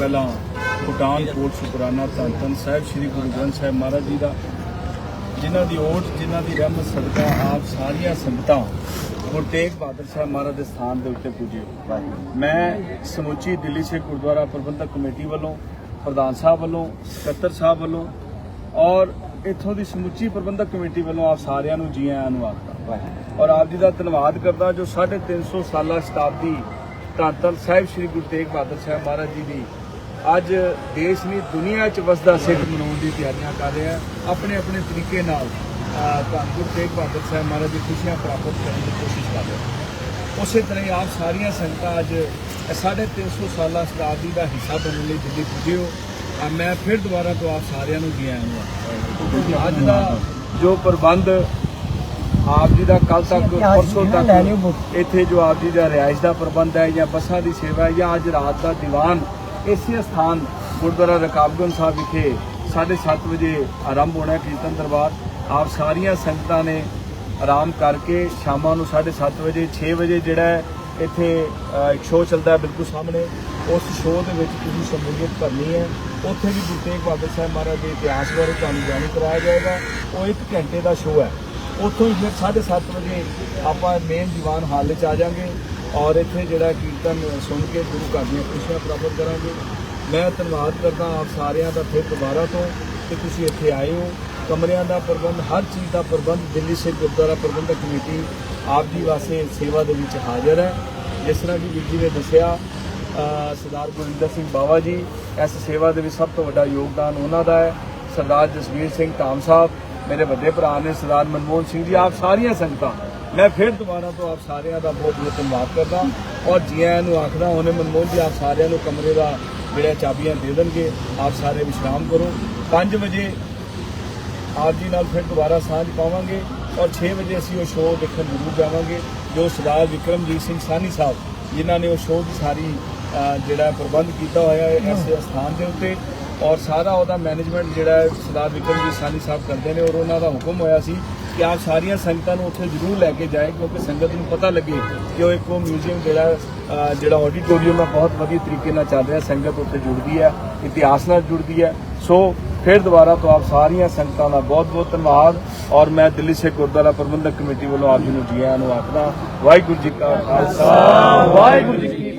ਪਹਿਲਾਂ ਭੂਟਾਨ ਸ਼ੁਕਰਾਨਾ ਧੰਨ ਧੰਨ ਸਾਹਿਬ, ਸ੍ਰੀ ਗੁਰੂ ਗ੍ਰੰਥ ਸਾਹਿਬ ਮਹਾਰਾਜ ਜੀ ਦਾ, ਜਿਨ੍ਹਾਂ ਦੀ ਓਟ, ਜਿਨ੍ਹਾਂ ਦੀ ਰਹਿਮਤ, ਸਦਕਾ ਆਪ ਸਾਰੀਆਂ ਸੰਗਤਾਂ ਗੁਰੂ ਤੇਗ ਬਹਾਦਰ ਸਾਹਿਬ ਮਹਾਰਾਜ ਦੇ ਸਥਾਨ ਦੇ ਉੱਤੇ ਪੁੱਜੇ। ਮੈਂ ਸਮੁੱਚੀ ਦਿੱਲੀ ਸਿੱਖ ਗੁਰਦੁਆਰਾ ਪ੍ਰਬੰਧਕ ਕਮੇਟੀ ਵੱਲੋਂ, ਪ੍ਰਧਾਨ ਸਾਹਿਬ ਵੱਲੋਂ, ਸਕੱਤਰ ਸਾਹਿਬ ਵੱਲੋਂ ਔਰ ਇੱਥੋਂ ਦੀ ਸਮੁੱਚੀ ਪ੍ਰਬੰਧਕ ਕਮੇਟੀ ਵੱਲੋਂ ਆਪ ਸਾਰਿਆਂ ਨੂੰ ਜੀ ਆਇਆਂ ਨੂੰ ਆਖਦਾ। ਔਰ ਆਪ ਜੀ ਦਾ ਧੰਨਵਾਦ ਕਰਦਾ ਜੋ 350 ਸਾਲਾ ਸ਼ਤਾਬਦੀ ਧੰਨ ਧੰਨ ਸਾਹਿਬ ਸ੍ਰੀ ਗੁਰੂ ਤੇਗ ਬਹਾਦਰ ਸਾਹਿਬ ਮਹਾਰਾਜ ਜੀ ਦੀ ਅੱਜ ਦੇਸ਼ ਨਹੀਂ ਦੁਨੀਆ 'ਚ ਵਸਦਾ ਸਿੱਖ ਮਨਾਉਣ ਦੀ ਤਿਆਰੀਆਂ ਕਰ ਰਿਹਾ। ਆਪਣੇ ਆਪਣੇ ਤਰੀਕੇ ਨਾਲ ਅਹ, ਧੰਨ ਗੁਰੂ ਤੇਗ ਬਹਾਦਰ ਸਾਹਿਬ ਮਹਾਰਾਜ ਦੀ ਖੁਸ਼ੀਆਂ ਪ੍ਰਾਪਤ ਕਰਨ ਦੀ ਕੋਸ਼ਿਸ਼ ਕਰ ਰਿਹਾ ਉਸੇ ਤਰ੍ਹਾਂ ਹੀ ਆਪ ਸਾਰੀਆਂ ਸੰਗਤਾਂ ਅੱਜ ਇਹ 350 ਸਾਲਾ ਸ਼ਤਾਬਦੀ ਦਾ ਹਿੱਸਾ ਬਣਨ ਲਈ ਦਿੱਲੀ ਪੁੱਜੇ ਹੋ। ਆ ਮੈਂ ਫਿਰ ਦੁਬਾਰਾ ਤੋਂ ਆਪ ਸਾਰਿਆਂ ਨੂੰ ਜੀ ਆਇਆਂ ਨੂੰ ਅੱਜ ਦਾ ਜੋ ਪ੍ਰਬੰਧ ਆਪ ਜੀ ਦਾ ਕੱਲ ਤੱਕ ਪਰਸੋਂ ਤੱਕ ਇੱਥੇ ਜੋ ਆਪ ਜੀ ਦਾ ਰਿਹਾਇਸ਼ ਦਾ ਪ੍ਰਬੰਧ ਹੈ ਜਾਂ ਬੱਸਾਂ ਦੀ ਸੇਵਾ ਹੈ ਜਾਂ ਅੱਜ ਰਾਤ ਦਾ ਦੀਵਾਨ ਇਸੇ ਸਥਾਨ ਗੁਰਦੁਆਰਾ ਰਕਾਬਗੰਜ ਸਾਹਿਬ ਵਿਖੇ 7:30 ਵਜੇ ਆਰੰਭ ਹੋਣਾ ਕੀਰਤਨ ਦਰਬਾਰ। ਆਪ ਸਾਰੀਆਂ ਸੰਗਤਾਂ ਨੇ ਆਰਾਮ ਕਰਕੇ ਸ਼ਾਮਾਂ ਨੂੰ 7:30 ਵਜੇ 6 ਵਜੇ ਜਿਹੜਾ ਇੱਥੇ ਇੱਕ ਸ਼ੋਅ ਚੱਲਦਾ ਬਿਲਕੁਲ ਸਾਹਮਣੇ। ਉਸ ਸ਼ੋਅ ਦੇ ਵਿੱਚ ਤੁਸੀਂ ਸ਼ਮੂਲੀਅਤ ਕਰਨੀ ਹੈ। ਉੱਥੇ ਵੀ ਗੁਰੂ ਤੇਗ ਬਹਾਦਰ ਸਾਹਿਬ ਮਹਾਰਾਜ ਦੇ ਇਤਿਹਾਸ ਬਾਰੇ ਤੁਹਾਨੂੰ ਜਾਣੂ ਕਰਾਇਆ ਜਾਏਗਾ। ਉਹ 1 ਘੰਟੇ ਦਾ ਸ਼ੋਅ ਹੈ। ਉੱਥੋਂ ਹੀ ਫਿਰ 7:30 ਵਜੇ ਆਪਾਂ ਮੇਨ ਦੀਵਾਨ ਹਾਲ ਵਿੱਚ ਆ ਜਾਾਂਗੇ। ਔਰ ਇੱਥੇ ਜਿਹੜਾ ਕੀਰਤਨ ਸੁਣ ਕੇ ਗੁਰੂ ਘਰ ਦੀਆਂ ਖੁਸ਼ੀਆਂ ਪ੍ਰਾਪਤ ਕਰਾਂਗੇ। ਮੈਂ ਧੰਨਵਾਦ ਕਰਦਾ ਆਪ ਸਾਰਿਆਂ ਦਾ ਫਿਰ ਦੁਬਾਰਾ ਤੋਂ ਕਿ ਤੁਸੀਂ ਇੱਥੇ ਆਏ ਹੋ। ਕਮਰਿਆਂ ਦਾ ਪ੍ਰਬੰਧ, ਹਰ ਚੀਜ਼ ਦਾ ਪ੍ਰਬੰਧ, ਦਿੱਲੀ ਸਿੱਖ ਗੁਰਦੁਆਰਾ ਪ੍ਰਬੰਧਕ ਕਮੇਟੀ ਆਪ ਜੀ ਵਾਸਤੇ ਸੇਵਾ ਦੇ ਵਿੱਚ ਹਾਜ਼ਰ ਹੈ। ਜਿਸ ਤਰ੍ਹਾਂ ਕਿ ਵੀਰ ਜੀ ਨੇ ਦੱਸਿਆ ਸਰਦਾਰ ਗੁਰਿੰਦਰ ਸਿੰਘ ਬਾਵਾ ਜੀ, ਇਸ ਸੇਵਾ ਦੇ ਵਿੱਚ ਸਭ ਤੋਂ ਵੱਡਾ ਯੋਗਦਾਨ ਉਹਨਾਂ ਦਾ ਹੈ। ਸਰਦਾਰ ਜਸਵੀਰ ਸਿੰਘ ਧਾਮ ਸਾਹਿਬ, ਮੇਰੇ ਵੱਡੇ ਭਰਾ ਨੇ ਸਰਦਾਰ ਮਨਮੋਹਨ ਸਿੰਘ ਜੀ, ਆਪ ਸਾਰੀਆਂ ਸੰਗਤਾਂ ਮੈਂ ਫਿਰ ਦੁਬਾਰਾ ਤੋਂ ਆਪ ਸਾਰਿਆਂ ਦਾ ਬਹੁਤ ਬਹੁਤ ਧੰਨਵਾਦ ਕਰਦਾ ਔਰ ਜੀ ਆਇਆਂ ਨੂੰ ਆਖਦਾ, ਉਹਨੇ ਮਨਮੋਹਨ ਜੀ ਆਪ ਸਾਰਿਆਂ ਨੂੰ ਕਮਰੇ ਦਾ ਜਿਹੜਾ ਚਾਬੀਆਂ ਦੇ ਦੇਣਗੇ, ਆਪ ਸਾਰੇ ਵਿਸ਼ਰਾਮ ਕਰੋ। 5 ਵਜੇ ਆਪ ਜੀ ਨਾਲ ਫਿਰ ਦੁਬਾਰਾ ਸਾਂਝ ਪਾਵਾਂਗੇ ਔਰ 6 ਵਜੇ ਅਸੀਂ ਉਹ ਸ਼ੋਅ ਦੇਖਣ ਜ਼ਰੂਰ ਜਾਵਾਂਗੇ, ਜੋ ਸਰਦਾਰ ਵਿਕਰਮਜੀਤ ਸਿੰਘ ਸਾਨੀ ਸਾਹਿਬ, ਜਿਨ੍ਹਾਂ ਨੇ ਉਹ ਸ਼ੋਅ ਦੀ ਸਾਰੀ ਜਿਹੜਾ ਪ੍ਰਬੰਧ ਕੀਤਾ ਹੋਇਆ ਹੈ ਇਸ ਸਥਾਨ ਦੇ ਉੱਤੇ ਔਰ ਸਾਰਾ ਉਹਦਾ ਮੈਨੇਜਮੈਂਟ ਜਿਹੜਾ ਹੈ ਸਰਦਾਰ ਵਿਕਰਮਜੀਤ ਸਾਨੀ ਸਾਹਿਬ ਕਰਦੇ ਨੇ ਔਰ ਉਹਨਾਂ ਦਾ ਹੁਕਮ ਹੋਇਆ ਸੀ ਕਿ ਆਪ ਸਾਰੀਆਂ ਸੰਗਤਾਂ ਨੂੰ ਉੱਥੇ ਜ਼ਰੂਰ ਲੈ ਕੇ ਜਾਏ ਕਿਉਂਕਿ ਸੰਗਤ ਨੂੰ ਪਤਾ ਲੱਗੇ ਕਿ ਉਹ ਇੱਕ ਉਹ ਮਿਊਜ਼ੀਅਮ ਜਿਹੜਾ ਜਿਹੜਾ ਆਡੀਟੋਰੀਅਮ ਹੈ, ਬਹੁਤ ਵਧੀਆ ਤਰੀਕੇ ਨਾਲ ਚੱਲ ਰਿਹਾ, ਸੰਗਤ ਉੱਥੇ ਜੁੜਦੀ ਹੈ, ਇਤਿਹਾਸ ਨਾਲ ਜੁੜਦੀ ਹੈ। ਸੋ ਫਿਰ ਦੁਬਾਰਾ ਤੋਂ ਆਪ ਸਾਰੀਆਂ ਸੰਗਤਾਂ ਦਾ ਬਹੁਤ ਬਹੁਤ ਧੰਨਵਾਦ ਔਰ ਮੈਂ ਦਿੱਲੀ ਸਿੱਖ ਗੁਰਦੁਆਰਾ ਪ੍ਰਬੰਧਕ ਕਮੇਟੀ ਵੱਲੋਂ ਆਪ ਜੀ ਨੂੰ ਜੀ ਆਇਆਂ ਨੂੰ ਆਖਦਾ, ਵਾਹਿਗੁਰੂ ਜੀ ਕਾ ਖਾਲਸਾ, ਵਾਹਿਗੁਰੂ ਜੀ